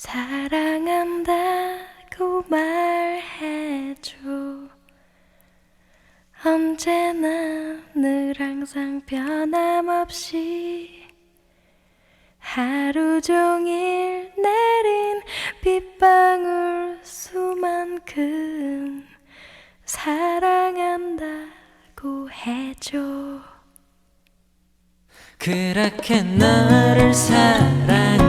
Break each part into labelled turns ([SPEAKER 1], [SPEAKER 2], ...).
[SPEAKER 1] 사랑한다고 말해줘. 언제나 늘 항상 변함없이 하루 종일 내린 빗방울 수만큼 사랑한다고 해줘.
[SPEAKER 2] 그렇게 너를 사랑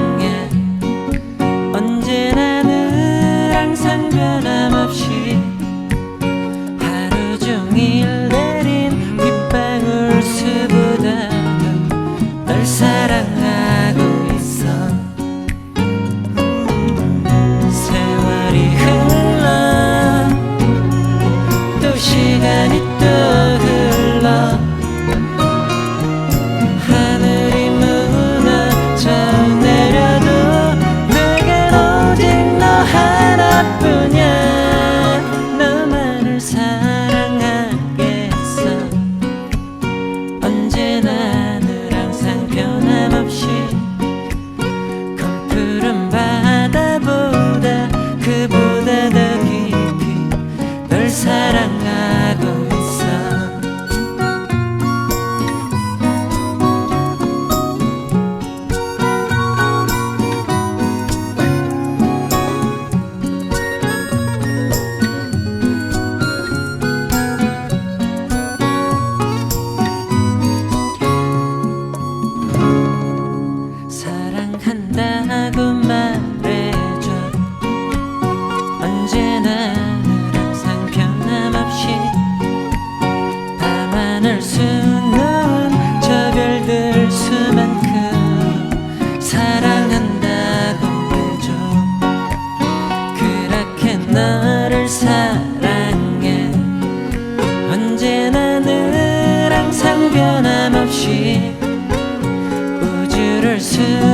[SPEAKER 2] to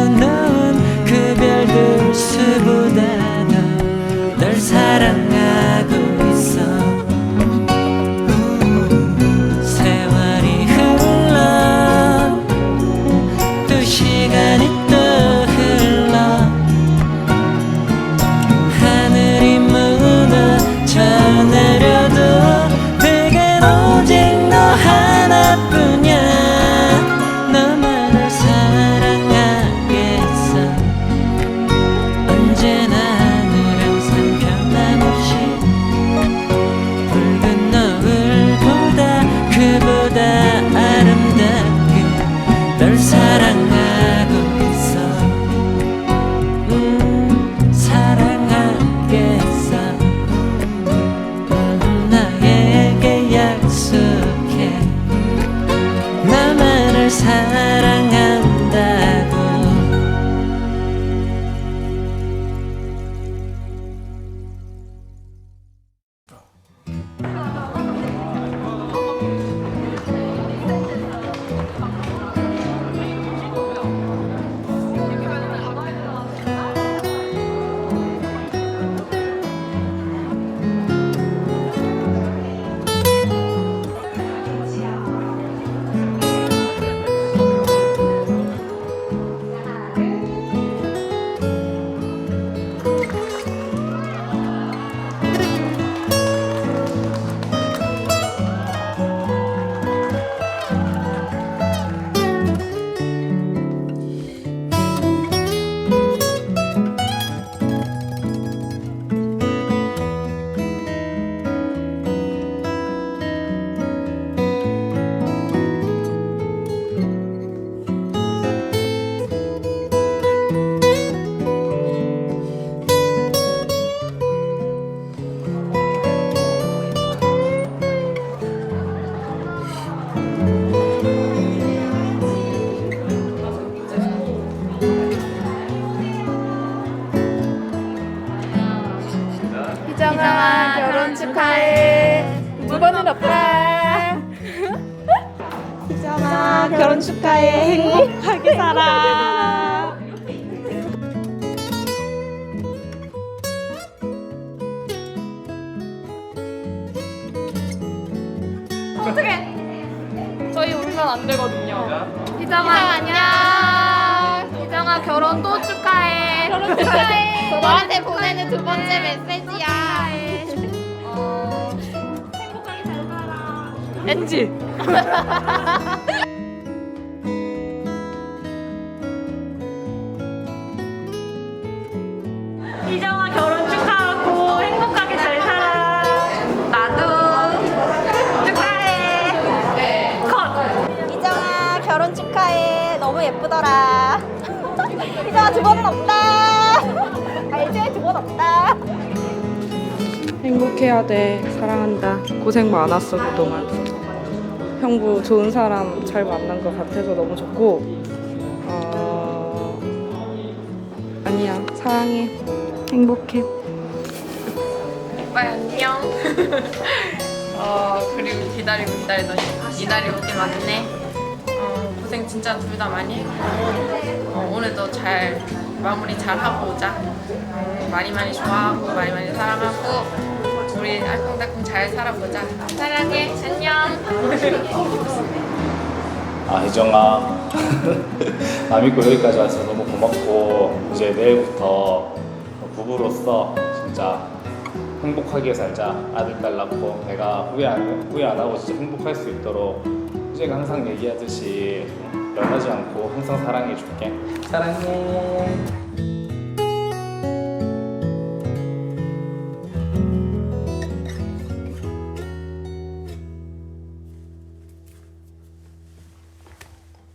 [SPEAKER 3] 이정아 결혼 축하해. 두 번은 없다. 이정아 결혼 축하해. 행복하게 살아. 어떻게? 저희 울면 안 되거든요. 이정아 안녕. 이정아 결혼 또 축하해. 결혼 축하해.
[SPEAKER 4] 너한테 보내는 두 번째 메시지야.
[SPEAKER 3] 엔지.
[SPEAKER 5] 이정아 결혼 축하하고 행복하게 잘 살아. 나도 축하해. 컷.
[SPEAKER 4] 이정아 결혼 축하해. 너무 예쁘더라. 이정아 두 번은 없다. 알지? 두 번 없다.
[SPEAKER 6] 행복해야 돼. 사랑한다. 고생 많았어, 그동안. 형부 좋은 사람 잘 만난 것 같아서 너무 좋고, 어, 아니야. 사랑해. 행복해.
[SPEAKER 7] 오빠 안녕. 어 그리고 기다리고 기다리더니 이날이 오긴 왔네. 어 고생 진짜 둘 다 많이 했고 어, 오늘도 잘 마무리 잘 하고 오자. 음, 많이 많이 좋아하고 많이 많이 사랑하고 알콩달콩 잘 살아보자. 사랑해. 안녕.
[SPEAKER 8] 아 혜정아 나 믿고 여기까지 와서 너무 고맙고 이제 내일부터 부부로서 진짜 행복하게 살자 아들 딸 낳고 내가 후회 안, 후회 안 하고 진짜 행복할 수 있도록 희재가 항상 얘기하듯이 변하지 않고 항상 사랑해 줄게 사랑해